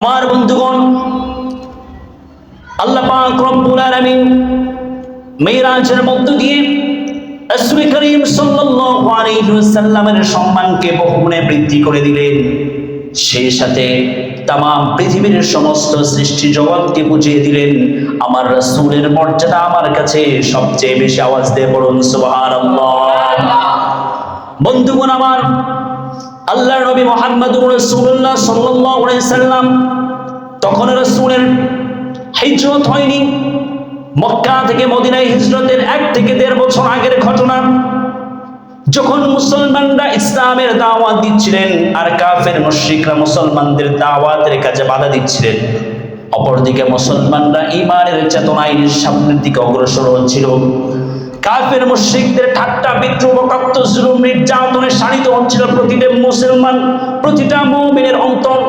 আমার বন্ধুগণ, আল্লাহ পাক রব্বুল আলামিন মেরাজের মধ্য দিয়ে রাসূল করিম সাল্লাল্লাহু আলাইহি ওয়াসাল্লামের সম্মানকে বহুগুণে বৃদ্ধি করে দিলেন। সেই সাথে তাম পৃথিবীর সমস্ত সৃষ্টি জগৎকে বুঝিয়ে দিলেন, আমার রাসূলের মর্যাদা আমার কাছে সবচেয়ে বেশি আওয়াজ দিয়ে পড়ুন সুবহানাল্লাহ। বন্ধুগণ আমার আল্লাহ নবী মোহাম্মদুর রসুল্লাহ সাল্লাম তখন রসুলের হিজরত হয়নি। মক্কা থেকে মদিনায় হিজরতের এক থেকে দেড় বছর আগের ঘটনা। যখন মুসলমানরা ইসলামের দাওয়াত দিচ্ছিলেন আর কাফের মুশরিকরা মুসলমানদের দাওয়াতের কাজে বাধা দিচ্ছিলেন, অপরদিকে মুসলমানরা ইমানের চেতনায় সামনের দিকে অগ্রসর হচ্ছিল। কাফের মুশরিকদের ঠাট্টা, বিদ্রোহ কাপ্ত জুলুম, নির্যাতনে শাড়িত হচ্ছিল প্রতিটা মুসলমান, প্রতিটা মুমিনের অন্তর।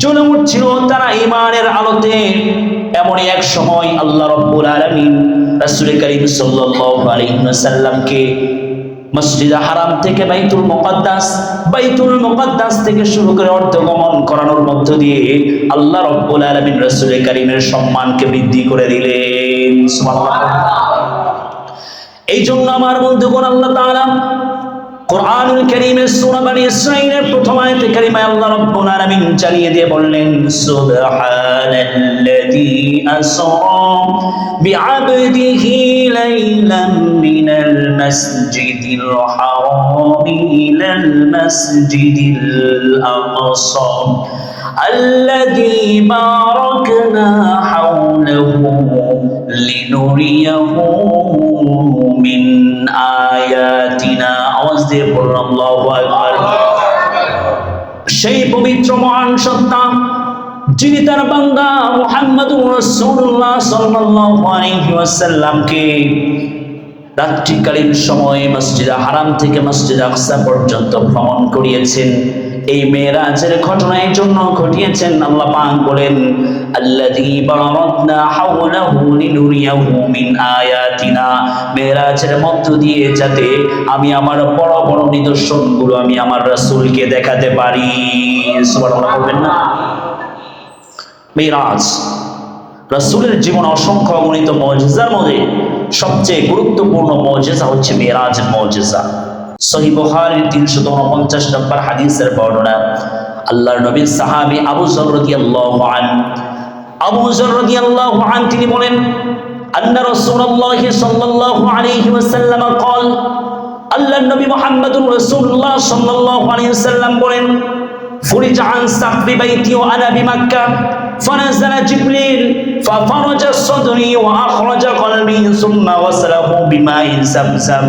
জ্বলে উঠছিল তারা ইমানের আলোতে। এমনই এক সময় আল্লাহ রব্বুল আলামিন রাসূল করিম ওয়াসাল্লামকে মসজিদ হারাম থেকে বাইতুল মুকাদ্দাস বাইতুল মুকাদ্দাস থেকে শুরু করে অর্ধগমন করানোর মধ্য দিয়ে আল্লাহ রব্বুল আলামিন রাসূল করিমের সম্মানকে বৃদ্ধি করে দিলেন। সুবহানাল্লাহ। এই জন্য আমার বন্ধুগণ আল্লাহ তাআলা কোরআনুল কারীমের সূরা বনি ইসরাঈলের প্রথম আয়াতে কারিমায় আল্লাহ রাব্বুল আলামিন চালিয়ে দিয়ে বললেন সুবহানাল্লাযী আসরা বিআবদিহি লাইলাম মিনাল মাসজিদিল হারাম ইলাল মাসজিদিল আকসা الذي باركنا حوله লিনুরিয়াহু মিন আয়াতিনা আওয়াজ দিয়ে বলুন সেই পবিত্র মহান সত্তা যিনি তার বান্দা মুহাম্মদুর রাসূলুল্লাহ সাল্লাল্লাহু আলাইহি ওয়াসাল্লামকে রাত্রিকালীন সময়ে মসজিদ হারাম থেকে মসজিদ আকসা পর্যন্ত ভ্রমণ করিয়েছেন। এই মেরাজের ঘটনা এই জন্য ঘটিয়েছেন আল্লাহ পাক বলেন আয়াতিনা। মেরাজের মধ্য দিয়ে যাতে আমি আমার বড় বড় নিদর্শনগুলো আমি আমার রাসূলকে দেখাতে পারি। না? রাসূলের জীবন অসংখ্য অগণিত মুজিজার মধ্যে সবচেয়ে গুরুত্বপূর্ণ মুজিজা হচ্ছে মেরাজের মুজিজা। সহি বুখারীর 349 নম্বর হাদিসের বর্ণনা আল্লাহর নবীর সাহাবী আবু যর রাদিয়াল্লাহু আন আবু যর রাদিয়াল্লাহু আন তিনি বলেন আন্না রাসূলুল্লাহ সাল্লাল্লাহু আলাইহি ওয়াসাল্লাম قال আল্লাহর নবী মুহাম্মদুর রাসূলুল্লাহ সাল্লাল্লাহু আলাইহি ওয়াসাল্লাম বলেন فرج عن سقف بيتي وانا بمكه فنزل جبريل ففرج صدري واخرج قلبي ثم غسله بماء زمزم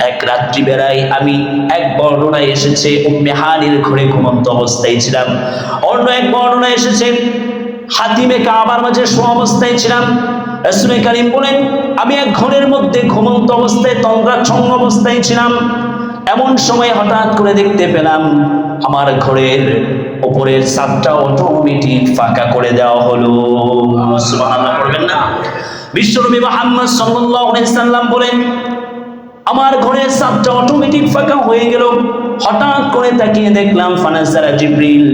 এক রাত্রি বেলায় আমি এক বর্ণনায় এসেছে উম্মে হানির ঘরে ঘুমন্ত অবস্থায় ছিলাম। অন্য এক বর্ণনায় এসেছে হাতিমে কাবার মাঝে শোয়া অবস্থায় ছিলাম। রাসূল কারীম বলেন আমি এক ঘরের মধ্যে ঘুমন্ত অবস্থায় তন্দ্রাচ্ছন্ন অবস্থায় ছিলাম। এমন সময় হঠাৎ করে দেখতে পেলাম আমার ঘরের উপরের ছাদটা অটোমেটিক ফাঁকা করে দেওয়া হলো। সুবহানাল্লাহ পড়বেন না। বিশ্বনবী মুহাম্মদ সাল্লাল্লাহু আলাইহি সাল্লাম বলেন আমার ঘরের ছাদটা অটোমেটিক ফাঁকা হয়ে গেল। হঠাৎ করে তাকিয়ে দেখলাম ফানাজারা জিব্রিল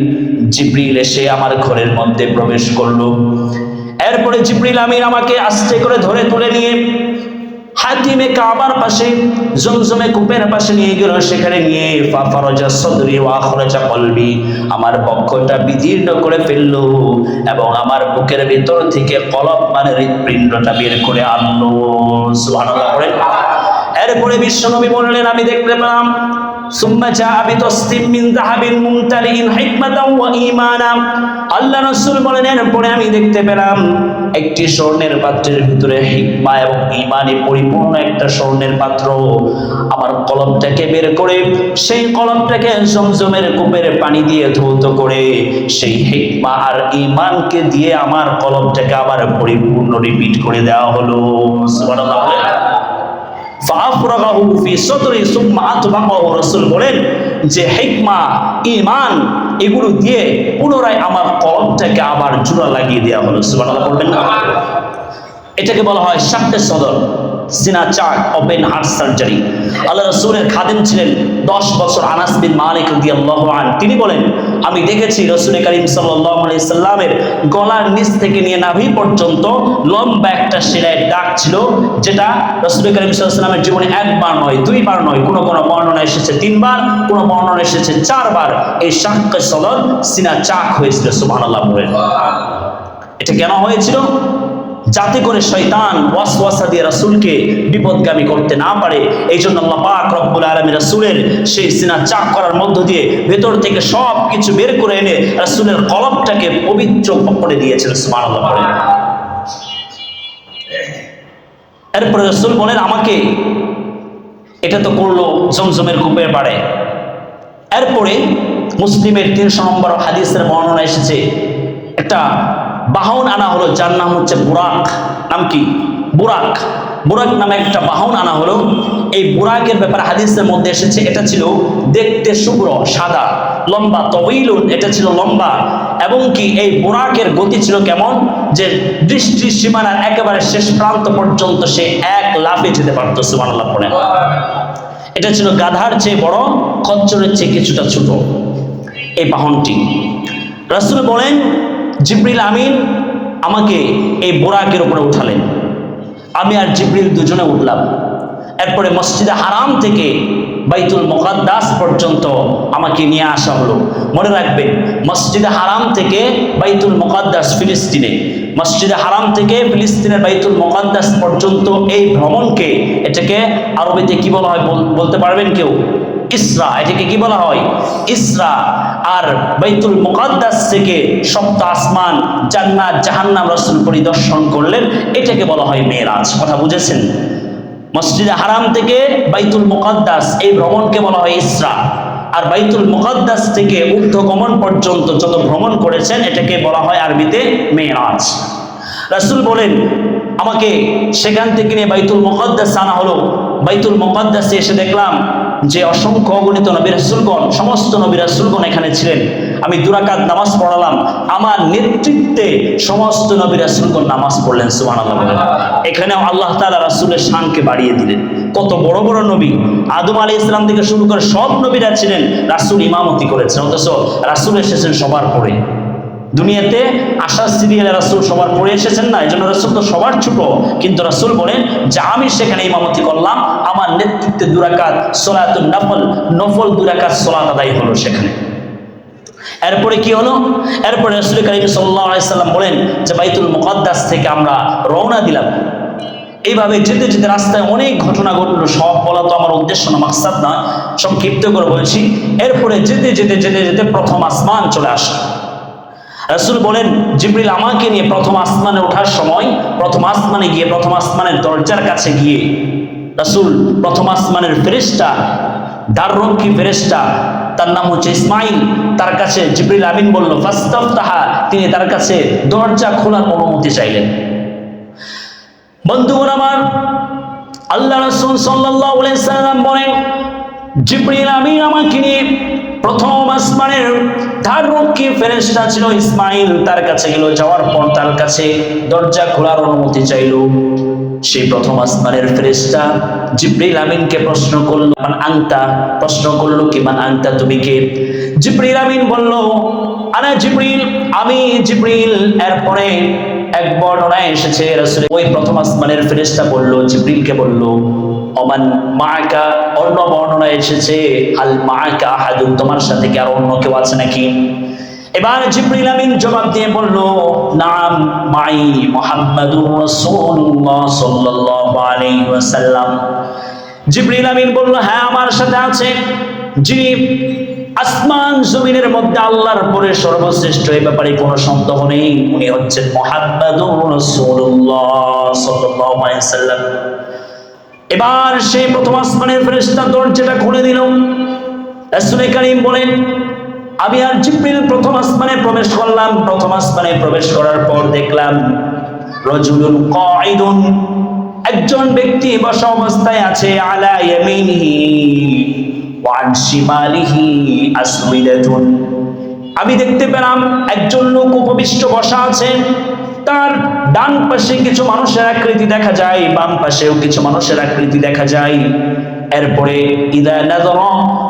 জিব্রিল এসে আমার ঘরের মধ্যে প্রবেশ করল। এরপরে জিব্রিল আমিন আমাকে আস্তে করে ধরে তুলে নিয়ে হাতিমে কাবার পাশে, জমজমে কূপের পাশে নিয়ে গেল। সেখানে নিয়ে ফাফারজা সদরি ওয়া খরজা কলবি আমার বক্ষটা বিদীর্ণ করে ফেলল এবং আমার বুকের ভিতর থেকে কলব মানে হৃৎপিণ্ডটা বের করে আনলো। সুবহানাল্লাহ করে এরপরে বিশ্বনবী বললেন, আমি দেখতে পেলাম যাহাবিন মুমতালিন হিকমাতাও ওয়া আল্লাহ রাসূল বলেন, এরপরে আমি দেখতে পেলাম, একটি স্বর্ণের পাত্রের ভিতরে হিকমা এবং ঈমানে পরিপূর্ণ একটা স্বর্ণের পাত্র। আমার কলমটাকে বের করে, সেই কলমটাকে জমজমের কূপের পানি দিয়ে ধৌত করে, সেই হিকমা আর ইমানকে দিয়ে আমার কলমটাকে আবার পরিপূর্ণ রিপিট করে দেওয়া হলো। বলেন যে হেকমা ইমান এগুলো দিয়ে পুনরায় আমার কলবটাকে আবার জোড়া লাগিয়ে দেওয়া হলো। সুবহানাল্লাহ বলবেন না? এটাকে বলা হয় সাতটে সদর। সিনা চাক ওপেন হার্ট সার্জারি। আল্লাহ রসুলের খাদেম ছিলেন দশ বছর আনাস বিন মালিক আন তিনি বলেন, আমি দেখেছি রসুল করিম সাল্লামের গলার নিচ থেকে নিয়ে নাভি পর্যন্ত লম্বা একটা শিরায় দাগ ছিল, যেটা রসুল করিম সাল্লামের জীবনে একবার নয়, দুইবার নয়, কোনো কোনো বর্ণনা এসেছে তিনবার, কোনো বর্ণনা এসেছে চারবার। এই শাক্কে সলদ সিনা চাক হয়েছিল, সুবহানাল্লাহ বলেন। এটা কেন হয়েছিল? যাতে করে শয়তান ওয়াসওয়াসা দিয়ে রাসূলকে বিপদগামী করতে না পারে। এই জন্য আল্লাহ পাক রব্বুল আলামিন রাসূলের সেই সিনা চাক করার মধ্য দিয়ে ভেতর থেকে সব কিছু বের করে এনে রাসূলের কলবটাকে পবিত্র করে দিয়েছেন, সুবহানাল্লাহ বলেন। এরপরে রাসূল বলেন, আমাকে এটা তো করল জমজমের কূপের পাড়ে। এরপরে মুসলিমের তিনশো নম্বর হাদিসের বর্ণনা এসেছে, একটা বাহন আনা হলো, যার নাম হচ্ছে বুরাক। নাম কি? বুরাক। বুরাক নামে একটা বাহন আনা হলো। এই বুরাকের ব্যাপারে হাদিসের মধ্যে এসেছে, এটা ছিল দেখতে শুভ্র, সাদা, লম্বা তবিলুন এটা ছিল লম্বা। এবং কি এই বুরাকের গতি ছিল কেমন? যে দৃষ্টি সীমানার একেবারে শেষ প্রান্ত পর্যন্ত সে এক লাফে যেতে পারতো, সুবহানাল্লাহ, পড়ে। এটা ছিল গাধার চেয়ে বড়, খচ্চরের চেয়ে কিছুটা ছোট। এই বাহনটি। রাসূল বলেন জিব্রিল আমিন আমাকে এই বোরাকের উপরে উঠালেন। আমি আর জিব্রিল দুজনে উঠলাম। এরপরে মসজিদে হারাম থেকে বাইতুল মোকাদ্দাস পর্যন্ত আমাকে নিয়ে আসা হলো। মনে রাখবেন, মসজিদে হারাম থেকে বাইতুল মোকাদ্দাস ফিলিস্তিনে, মসজিদে হারাম থেকে ফিলিস্তিনের বাইতুল মোকাদ্দাস পর্যন্ত এই ভ্রমণকে এটাকে আরবিতে কি বলা হয় বল- বলতে পারবেন কেউ? ইসরা, এটাকে কি বলা হয়? ইসরা। আর বাইতুল মুকাদ্দাস থেকে সপ্ত আসমান জান্নাত, জাহান্নাম রাসূল পরিদর্শন করলেন। এটাকে বলা হয় মেরাজ কথা বুঝেছেন? মসজিদে হারাম থেকে বাইতুল মুকাদ্দাস, এই ভ্রমণকে বলা হয় ইসরা। আর বাইতুল মুকাদ্দাস থেকে ঊর্ধ্বগমন পর্যন্ত যত ভ্রমণ করেছেন, এটাকে বলা হয় আরবিতে মেরাজ রাসূল বলেন, আমাকে সেখান থেকে নিয়ে বাইতুল মুকাদ্দাস আনা হলো। বাইতুল মুকাদ্দাসে এসে দেখলাম যে অসংখ্য অগণিত নবী রাসূলগণ, সমস্ত নবী রাসূলগণ এখানে ছিলেন। আমি দুরাকাত নামাজ পড়ালাম। আমার নেতৃত্বে সমস্ত নবী রাসূলগণ নামাজ পড়লেন বলেন এখানেও আল্লাহ তালা রাসূলের শানকে বাড়িয়ে দিলেন। কত বড় বড় নবী। আদম আলী ইসলাম থেকে শুরু করে সব নবীরা ছিলেন রাসূল ইমামতি করেছেন। অথচ রাসূল এসেছেন সবার পরে। দুনিয়াতে আশা সিরিয়ালে রাসুল সবার পড়ে এসেছেন না এই জন্য রাসূল তো সবার ছোট। কিন্তু রাসূল বলেন, যে আমি সেখানে ইমামতি করলাম, আমার নেতৃত্বে দুরাকাত সোলাতুন নফল নফল দুরাকাত সোলাত আদায় হলো সেখানে। এরপরে কি হলো? এরপরে রাসূল করিম সাল্লাল্লাহু আলাইহি সাল্লাম বলেন যে, বাইতুল মুকাদ্দাস থেকে আমরা রওনা দিলাম। এইভাবে যেতে যেতে রাস্তায় অনেক ঘটনা ঘটলো, সব বলা তো আমার উদ্দেশ্য না, মাকসাদ না, সংক্ষিপ্ত করে বলছি। এরপরে যেতে যেতে যেতে যেতে প্রথম আসমান চলে আসলো। রাসূল বলেন, জিবরিল আমাকে নিয়ে প্রথম আসমানে ওঠার সময় প্রথম আসমানে গিয়ে প্রথম আসমানের দরজার কাছে গিয়ে রাসূল প্রথম আসমানের ফেরেশতা দাররক্ষী ফেরেশতা, তার নাম হচ্ছে ইসমাইল, তার কাছে জিবরিল আমিন বলল, ফাস্তাফতাহা তিনি তার কাছে দরজা খোলার অনুমতি চাইলেন। বন্ধুগণ আমার, আল্লাহ রসুল সাল্লাম বলেন জিবরিল আমিন আমাকে নিয়ে প্রথম আসমানের ধাররক্ষী ফেরেশতা ছিল ইসমাইল, তার কাছে গেল, যাওয়ার পর তার কাছে দরজা খোলার অনুমতি চাইল। সেই প্রথম আসমানের ফেরেশতা জিবরিল আমিনকে প্রশ্ন করল, মান আংতা প্রশ্ন করল, কি মান আংতা তুমি কে? জিবরিল আমিন বলল, আনা জিবরিল, আমি জিবরিল। এরপরে এক বর্ণনায় এসেছে ওই প্রথম আসমানের ফেরেশতা বলল, জিবরিলকে বলল অমান মাকা অন্য বর্ণনা এসেছে, আল মাকা আহাদুন, তোমার সাথে কি আর অন্য কেউ আছে নাকি? এবার জিবরিল আমিন জবাব দিয়ে বলল, নাম মাই মুহাম্মাদুর রাসূলুল্লাহ সাল্লাল্লাহু আলাইহি ওয়াসাল্লাম। জিবরিল আমিন বলল হ্যাঁ আমার সাথে আছে। যিনি আসমান জমিনের মধ্যে আল্লাহর পরে সর্বশ্রেষ্ঠ এই ব্যাপারে কোনো সন্দেহ নেই। উনি হচ্ছেন মুহাম্মাদুর রাসূলুল্লাহ সাল্লাল্লাহু আলাইহি ওয়াসাল্লাম। এবার সেই প্রথম আসমানের ফেরেশতা দরজাটা খুলে দিল। রাসূল কারীম বলেন, আমি আর জিব্রিল প্রথম আসমানে প্রবেশ করলাম। প্রথম আসমানে প্রবেশ করার পর দেখলাম রজুলুন কাঈদুন। একজন ব্যক্তি বসা অবস্থায় আছে আলা ইয়ামিনিহি ওয়া আন শিমালিহি আমি দেখতে পেলাম একজন লোক উপবিষ্ট বসা আছে তার ডান পাশে কিছু মানুষের আকৃতি দেখা যায়, বাম পাশেও কিছু মানুষের আকৃতি দেখা যায়। এরপরে, ইদা নাযর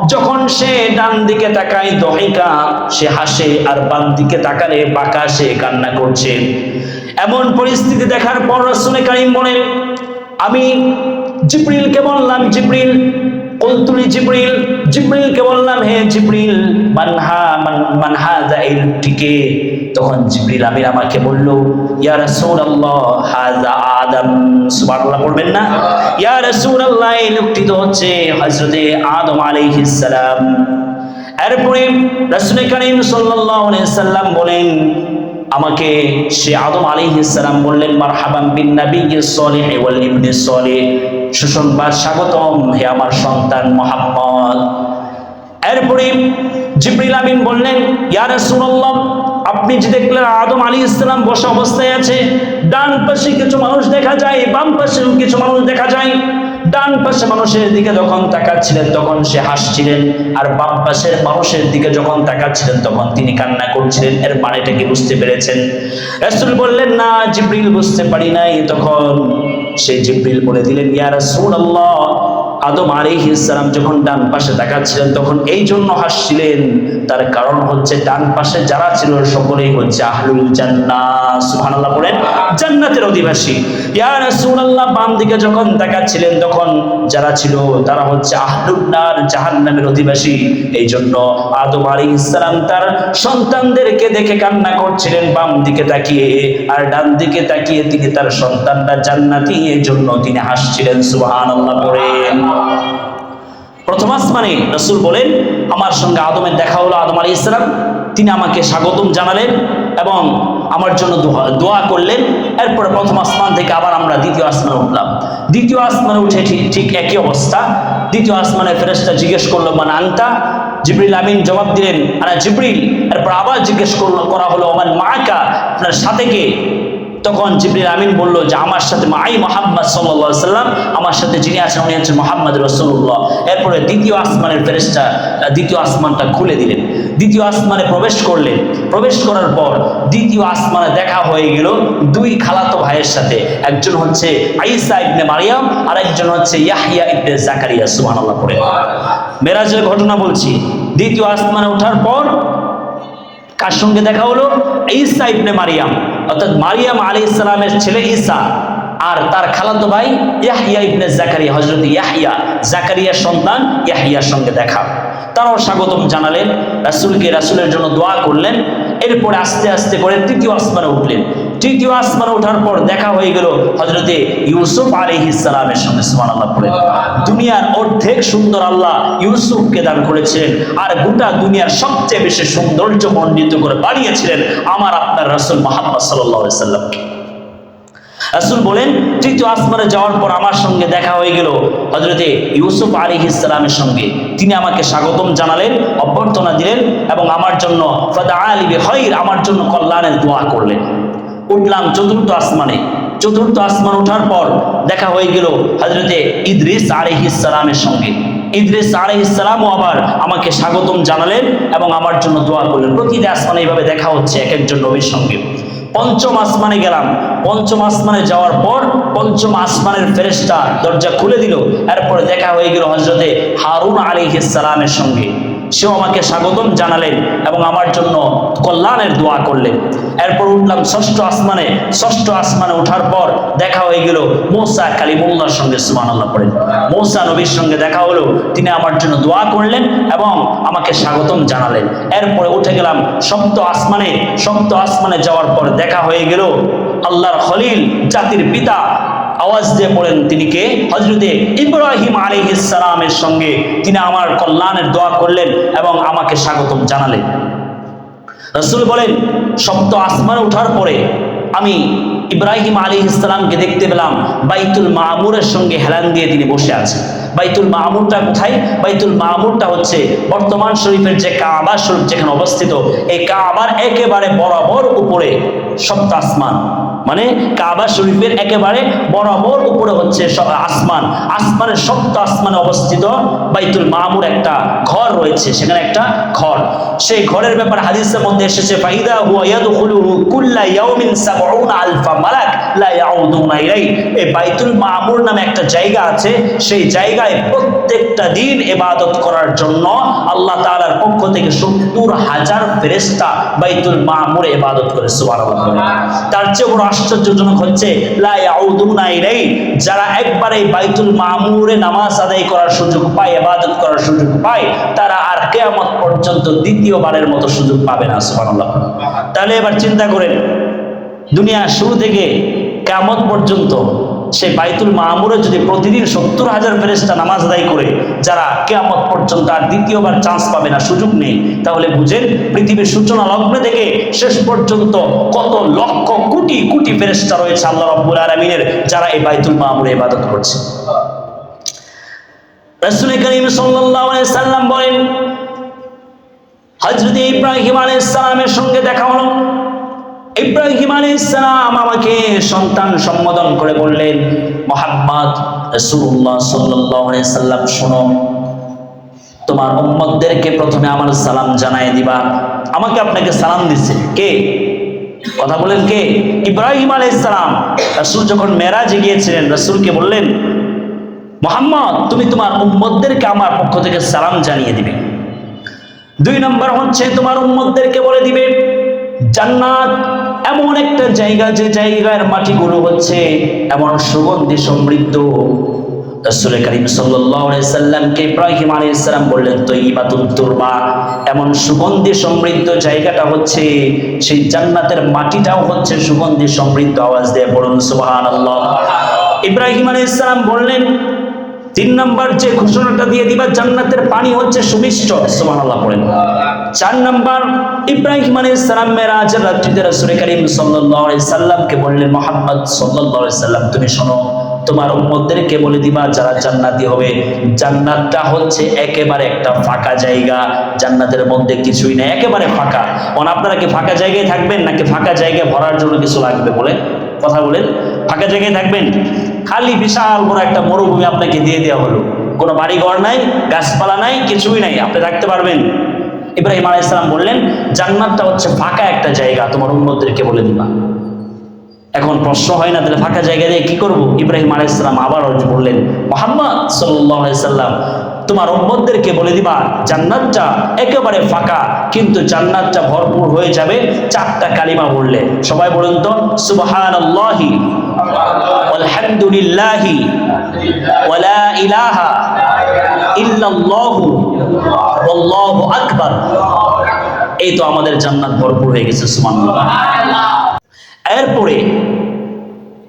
যখন সে ডান দিকে তাকায়, দহিকা, সে হাসে আর বাম দিকে তাকালে বাঁকা সে কান্না করছে। এমন পরিস্থিতি দেখার পর রাসূল কারীম বলেন, আমি জিব্রিলকে বললাম, জিব্রিল কুলতুলি জিব্রিল। জিব্রিলকে বললাম, হে জিব্রিল, মানহা, মান, মানহা এই লোকটিকে তখন জিব্রিল আমির আমাকে বলল, ইয়া রাসূলুল্লাহ, হাযা আদম। সুবহানাল্লাহ পড়বেন না? ইয়া রাসূলুল্লাহ, এই লোকটি তো হচ্ছে হযরতে আদম আলাইহিস সালাম। এরপরে রাসূল করিম সাল্লাল্লাহু আলাইহি সাল্লাম বলেন আমাকে সে আদম আলী ইসলাম বললেন মার হাবাম বিন ইবনিস সলিহ সুসংবাদ স্বাগতম, হে আমার সন্তান মোহাম্মদ। এরপরে জিবরিল আমিন বললেন, ইয়া রাসূলুল্লাহ, আপনি যে দেখলেন আদম আলী ইসলাম বসা অবস্থায় আছে, ডান পাশে কিছু মানুষ দেখা যায়, বাম পাশেও কিছু মানুষ দেখা যায়। ডান পাশে মানুষের দিকে যখন তাকাচ্ছিলেন, তখন সে হাসছিলেন। আর বাম পাশের মানুষের দিকে যখন তাকাচ্ছিলেন, তখন তিনি কান্না করছিলেন। এর মানেটা কি বুঝতে পেরেছেন? রাসূল বললেন, না, জিব্রিল বুঝতে পারি নাই। তখন সেই জিব্রিল বলে দিলেন, ইয়া রাসূলুল্লাহ আদম আলাইহিস সালাম যখন ডান পাশে তাকাচ্ছিলেন, তখন এই জন্য হাসছিলেন। তার কারণ হচ্ছে ডান পাশে যারা ছিল সকলেই হচ্ছে আহলুল জান্নাহ। সুবহানাল্লাহ বলেন, জান্নাতের অধিবাসী। ইয়া রাসূলুল্লাহ, বাম দিকে যখন তাকাচ্ছিলেন, তখন যারা ছিল তারা হচ্ছে আহলুন নার, জাহান্নামের অধিবাসী। এই জন্য আদম আলাইহিস সালাম তার সন্তানদেরকে দেখে কান্না করছিলেন বাম দিকে তাকিয়ে। আর ডান দিকে তাকিয়ে তিনি তার সন্তানরা জান্নাতি এই জন্য তিনি হাসছিলেন, সুবহানাল্লাহ পড়েন প্রথম আসমানে রসুল বলেন, আমার সঙ্গে আদমের দেখা হলো, আদম আলী ইসলাম তিনি আমাকে স্বাগতম জানালেন এবং আমার জন্য দোয়া- করলেন। এরপরে প্রথম আসমান থেকে আবার আমরা দ্বিতীয় আসমানে উঠলাম। দ্বিতীয় আসমানে উঠে ঠিক ঠিক একই অবস্থা। দ্বিতীয় আসমানে ফেরেশতা জিজ্ঞেস করল মানে আনতা? জিবরিল আমিন জবাব দিলেন, আরে জিবরিল। এরপর আবার জিজ্ঞেস করল, করা হলো আমার মাকা আপনার সাথে কে? তখন জিবরিল আমিন বলল যে, আমার সাথে মাই মোহাম্মদ সাল্লাম, আমার সাথে যিনি আছেন, উনি হচ্ছেন মোহাম্মদ রসুল্লাহ এরপরে দ্বিতীয় আসমানের ফেরেশতা দ্বিতীয় আসমানটা খুলে দিলেন। দ্বিতীয় আসমানে প্রবেশ করলেন। প্রবেশ করার পর দ্বিতীয় আসমানে দেখা হয়ে গেল দুই খালাতো ভাইয়ের সাথে। একজন হচ্ছে আইসা ইবনে মারিয়াম আর একজন হচ্ছে ইয়াহিয়া ইবনে জাকারিয়া, সুবহানাল্লাহ পড়ে। মেরাজের ঘটনা বলছি। দ্বিতীয় আসমানে ওঠার পর কার সঙ্গে দেখা হলো? ঈসা ইবনে মারিয়াম। অর্থাৎ মারিয়াম আলী ইসলামের ছেলে ঈসা আর তার খালাতো ভাই ইয়াহিয়া ইবনে জাকারিয়া হজরত ইয়াহিয়া জাকারিয়ার সন্তান ইয়াহিয়ার সঙ্গে দেখা। তারাও স্বাগতম জানালেন, রাসূলকে রাসূলের জন্য দোয়া করলেন, এরপরে আস্তে আস্তে করে তৃতীয় আসমানে উঠলেন। তৃতীয় আসমানে ওঠার পর দেখা হয়ে গেল হজরতে ইউসুফ আলাইহিস সালামের সঙ্গে সুবহানাল্লাহ পড়ে। দুনিয়ার অর্ধেক সুন্দর আল্লাহ ইউসুফকে দান করেছিলেন, আর গোটা দুনিয়ার সবচেয়ে বেশি সৌন্দর্য মণ্ডিত করে বানিয়েছিলেন আমার আপনার রাসুল আলাইহি সাল্লামকে রাসূল বলেন, তৃতীয় আসমানে যাওয়ার পর আমার সঙ্গে দেখা হয়ে গেল হজরতে ইউসুফ আলী ইসলামের সঙ্গে। তিনি আমাকে স্বাগতম জানালেন, অভ্যর্থনা দিলেন এবং আমার জন্য আমার জন্য কল্যাণের দোয়া করলেন। উঠলাম চতুর্থ আসমানে। চতুর্থ আসমান ওঠার পর দেখা হয়ে গেল হজরতে ইদ্রিস আলী ইসলামের সঙ্গে। ইদ্রিস আলী ইসলামও আবার আমাকে স্বাগতম জানালেন এবং আমার জন্য দোয়া করলেন। প্রতিটি আসমানে এইভাবে দেখা হচ্ছে এক একজন নবীর সঙ্গে। পঞ্চম আসমানে গেলাম। পঞ্চম আসমানে যাওয়ার পর পঞ্চম আসমানের ফেরেস্তা দরজা খুলে দিল। এরপরে দেখা হয়ে গেল হজরতে হারুন আলী সালামের সঙ্গে। সেও আমাকে স্বাগতম জানালেন এবং আমার জন্য কল্যাণের দোয়া করলেন। এরপর উঠলাম ষষ্ঠ আসমানে। ষষ্ঠ আসমানে ওঠার পর দেখা হয়ে গেল মৌসা কালিমুল্লার সঙ্গে সুমান আল্লাহ পড়েন। মৌসা নবীর সঙ্গে দেখা হলো। তিনি আমার জন্য দোয়া করলেন এবং আমাকে স্বাগতম জানালেন। এরপরে উঠে গেলাম সপ্ত আসমানে। সপ্ত আসমানে যাওয়ার পর দেখা হয়ে গেল আল্লাহর খলিল, জাতির পিতা আওয়াজ দিয়ে পড়েন তিনি কে? হজরতে ইব্রাহিম আলাইহিস সালামের সঙ্গে। তিনি আমার কল্যাণের দোয়া করলেন এবং আমাকে স্বাগতম জানালেন। রসুল বলেন, সপ্ত আসমানে ওঠার পরে আমি ইব্রাহিম আলী ইসলামকে দেখতে পেলাম, বাইতুল মামুরের সঙ্গে হেলান দিয়ে তিনি বসে আছেন। বাইতুল মামুরটা কোথায়? বাইতুল মামুরটা হচ্ছে বর্তমান শরীফের যে কাবা শরীফ যেখানে অবস্থিত, এই কাবার একেবারে বরাবর উপরে সপ্ত আসমান। মানে কাবা শরীফের একেবারে বরাবর উপরে হচ্ছে আসমান। আসমানের সপ্ত আসমানে অবস্থিত বাইতুল মামুর একটা ঘর রয়েছে, সেখানে একটা ঘর। সেই ঘরের ব্যাপারে হাদিসের মধ্যে এসেছে, ফাইদা কুল্লা ইয়াউমিন সাবউনা আলফা মালাক লা এই বাইতুল মামুর নামে একটা জায়গা আছে, সেই জায়গায় প্রত্যেকটা দিন ইবাদত করার জন্য আল্লাহ তাআলার পক্ষ থেকে 70 হাজার ফেরেশতা বাইতুল মামুরে ইবাদত করে, সুবহানাল্লাহ। তার চেয়ে বড় আশ্চর্যজনক হচ্ছে যারা একবার বাইতুল মামুরে নামাজ আদায় করার সুযোগ পায় এবাদত করার সুযোগ পায়, তারা আর কেয়ামত পর্যন্ত দ্বিতীয়বারের মতো সুযোগ পাবে না, সুবহানাল্লাহ। তাহলে এবার চিন্তা করেন দুনিয়া শুরু থেকে কেমন পর্যন্ত সেই বাইতুল মামুরে যদি প্রতিদিন সত্তর হাজার ফেরেস্তা নামাজ আদায় করে, যারা কেয়ামত পর্যন্ত আর দ্বিতীয়বার চান্স পাবে না, সুযোগ নেই, তাহলে বুঝেন পৃথিবীর সূচনা লগ্ন থেকে শেষ পর্যন্ত কত লক্ষ কোটি কোটি ফেরেস্তা রয়েছে আল্লাহ রব্বুল আলমিনের, যারা এই বাইতুল মামুরে ইবাদত করছে। বলেন, হযরত ইব্রাহিম আলাইহিস সালামের সঙ্গে দেখা হলো। ইব্রাহিম আলাইহিস ইসলাম আমাকে সন্তান সম্বোধন করে বললেন, মোহাম্মদ সাল্লাল্লাহু সাল্লাম, শোনো, তোমার উম্মতদেরকে প্রথমে আমার সালাম জানাই দিবা। আমাকে আপনাকে সালাম দিচ্ছে। কে? কথা বলেন কে? ইব্রাহিম আলাইহিস সালাম রাসূল যখন মেরাজে গিয়েছিলেন, রাসূলকে বললেন, মোহাম্মদ, তুমি তোমার উম্মতদেরকে আমার পক্ষ থেকে সালাম জানিয়ে দিবে। দুই নম্বর হচ্ছে, তোমার উম্মতদেরকে বলে দিবে, জান্নাত এমন একটা জায়গা যে জায়গার মাটিগুলো হচ্ছে এমন সুগন্ধি সমৃদ্ধ। রাসূল করিম সাল্লামকে ইব্রাহিম আলাইহিস সালাম বললেন, তৈবাতুত তুরবা এমন সুগন্ধি সমৃদ্ধ জায়গাটা হচ্ছে, সেই জান্নাতের মাটিটাও হচ্ছে সুগন্ধি সমৃদ্ধ আওয়াজ দিয়ে পড়ুন সুবহানাল্লাহ। ইব্রাহিম আলাইহিস সালাম বললেন তিন নম্বর যে ঘোষণাটা দিয়ে দিবা, জান্নাতের পানি হচ্ছে সুমিষ্ট। সুবহানাল্লাহ পড়েন। চার নম্বর, ইব্রাহিম আলাইহিস সালাম মেরাজের রাত্রিতে রাসূল করিম আলাইহি সাল্লামকে বললেন, মুহাম্মদ আলাইহি সাল্লাম, তুমি শোনো, তোমার উম্মতদেরকে বলে দিবা, যারা জান্নাতি হবে, জান্নাতটা হচ্ছে একেবারে একটা ফাঁকা জায়গা। জান্নাতের মধ্যে কিছুই নেই, একেবারে ফাঁকা। মানে আপনারা কি ফাঁকা জায়গায় থাকবেন, নাকি ফাঁকা জায়গায় ভরার জন্য কিছু লাগবে বলে কথা বলেন। ফাঁকা জায়গায় থাকবেন? খালি বিশাল বড় একটা মরুভূমি আপনাকে দিয়ে দেওয়া হলো। কোনো বাড়ি ঘর নাই, গাছপালা নাই, কিছুই নাই, আপনি রাখতে পারবেন। ইব্রাহিম আলাইসালাম বললেন, জান্নাতটা হচ্ছে ফাঁকা একটা জায়গা, তোমার উন্মতদেরকে বলে দিবা। এখন প্রশ্ন হয় না, তাহলে ফাঁকা জায়গা দিয়ে কি করব? ইব্রাহিম আলাইসালাম আবার বললেন, মোহাম্মদ সাল্লাম তোমার উম্মতদেরকে বলে দিবা, জান্নাতটা একেবারে ফাঁকা, কিন্তু জান্নাতটা ভরপুর হয়ে যাবে চারটা কালিমা বললে সবাই বলুন তো ওয়ালা ইলাহা এই তো আমাদের জান্নাত ভরপুর হয়ে গেছে, সুবহানাল্লাহ। এরপরে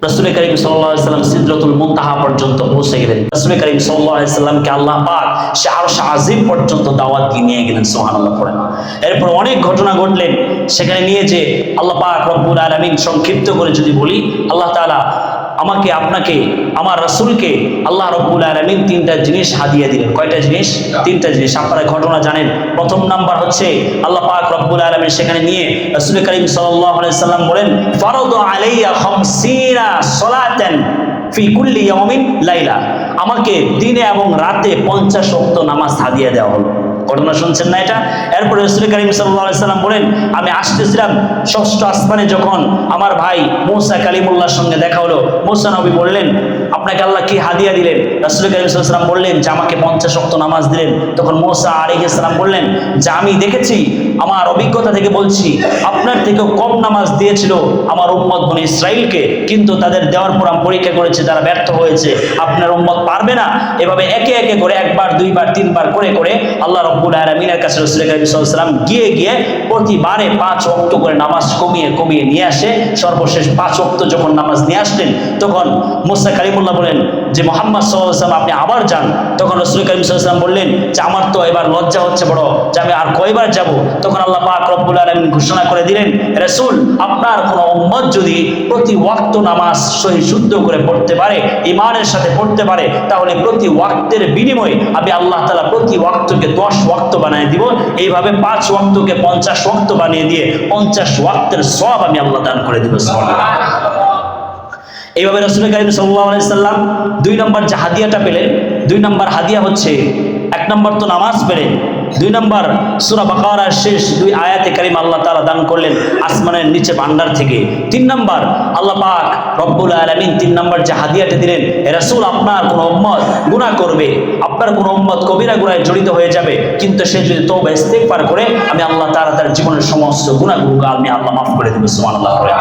রসুল করিম সাল্লাম সিদ্রতুল মুহা পর্যন্ত পৌঁছে গেলেন। রসুল করিম সাল্লামকে আল্লাহ পাক শাহর আরও আজিম পর্যন্ত দাওয়াত দিয়ে নিয়ে গেলেন সোহানাল্লাহ পড়েন এরপর অনেক ঘটনা ঘটলেন, সেখানে নিয়ে যে আল্লাহ পাক রব্বুল আলমিন সংক্ষিপ্ত করে যদি বলি, আল্লাহ তাআলা আমাকে আপনাকে আমার রসুলকে আল্লাহ রব্বুল আলমিন তিনটা জিনিস হাদিয়ে দিলেন। কয়টা জিনিস? তিনটা জিনিস। আপনারা ঘটনা জানেন। প্রথম নাম্বার হচ্ছে আল্লাহ পাক রব্বুল আলমিন সেখানে নিয়ে রসুল করিম সাল্লাম বলেন ফরদ আলাইয়া খামসিনা সলাতেন ফি কুল্লি লাইলা। আমাকে দিনে এবং রাতে পঞ্চাশ ওয়াক্ত নামাজ হাদিয়া দেওয়া হলো। ঘটনা শুনছেন না এটা? এরপরে রসুল করিম সাল্লাম বলেন, আমি আসতেছিলাম ষষ্ঠ আসমানে যখন আমার ভাই মৌসা কালিমুল্লাহর সঙ্গে দেখা হলো। মৌসা নবী বললেন, আপনাকে আল্লাহ কি হাদিয়া দিলেন? রসুল করিম সাল্লাম বললেন, যে আমাকে পঞ্চাশ অক্ত নামাজ দিলেন। তখন মৌসা আলিহাম বললেন, যে আমি দেখেছি, আমার অভিজ্ঞতা থেকে বলছি, আপনার থেকেও কম নামাজ দিয়েছিল আমার উম্মত বনে ইসরায়েলকে কিন্তু তাদের দেওয়ার পর আমি পরীক্ষা করেছে, তারা ব্যর্থ হয়েছে। আপনার উম্মত পারবে না। এভাবে একে একে করে একবার, দুইবার, তিনবার করে করে আল্লাহ রব্বুল আলমিনের কাছে রসুল করিম গিয়ে গিয়ে প্রতিবারে পাঁচ অক্ত করে নামাজ কমিয়ে কমিয়ে নিয়ে আসে। সর্বশেষ পাঁচ অক্ত যখন নামাজ নিয়ে আসলেন, তখন মুসা কালিমুল্লাহ বলেন যে, মোহাম্মদ সাল্লাম আপনি আবার যান। তখন রসুল করিম সাল্লাম বললেন যে, আমার তো এবার লজ্জা হচ্ছে বড়, যে আমি আর কয়বার যাব? তখন আল্লাহ পাক রব্বুল আলমিন ঘোষণা করে দিলেন, রসুল, আপনার কোনো উম্মত যদি প্রতি ওয়াক্ত নামাজ সহি শুদ্ধ করে পড়তে পারে ইমানের সাথে পড়তে পারে, তাহলে প্রতি ওয়াক্তের বিনিময়ে আমি আল্লাহ তালা প্রতি ওয়াক্তকে দশ ওয়াক্ত বানিয়ে দিব। এইভাবে পাঁচ ওয়াক্তকে পঞ্চাশ ওয়াক্ত বানিয়ে দিয়ে পঞ্চাশ ওয়াক্তের সব আমি আল্লাহ দান করে দিব এইভাবে রসুল করিম সাল্লাম দুই নম্বর যে হাদিয়াটা পেলেন, দুই নম্বর হাদিয়া হচ্ছে এক নম্বর তো নামাজ পেলেন দুই নম্বর সুরা বাকারার শেষ দুই আয়াতে কারিম আল্লাহ তাআলা দান করলেন আসমানের নিচে ভান্ডার থেকে। তিন নম্বর আল্লাহ পাক রব্বুল আলামিন তিন নম্বর যে হাদিয়াটা দিলেন রাসূল, আপনার কোন উম্মত গুনাহ করবে। আপনার কোন উম্মত কবিরা গুনাহে জড়িত হয়ে যাবে। কিন্তু সে যদি তো তওবা পার করে, আমি আল্লাহ তাআলা তার জীবনের সমস্ত গুনাহগুলো আমি আল্লাহ মাফ করে দেব। সুবহানাল্লাহ করে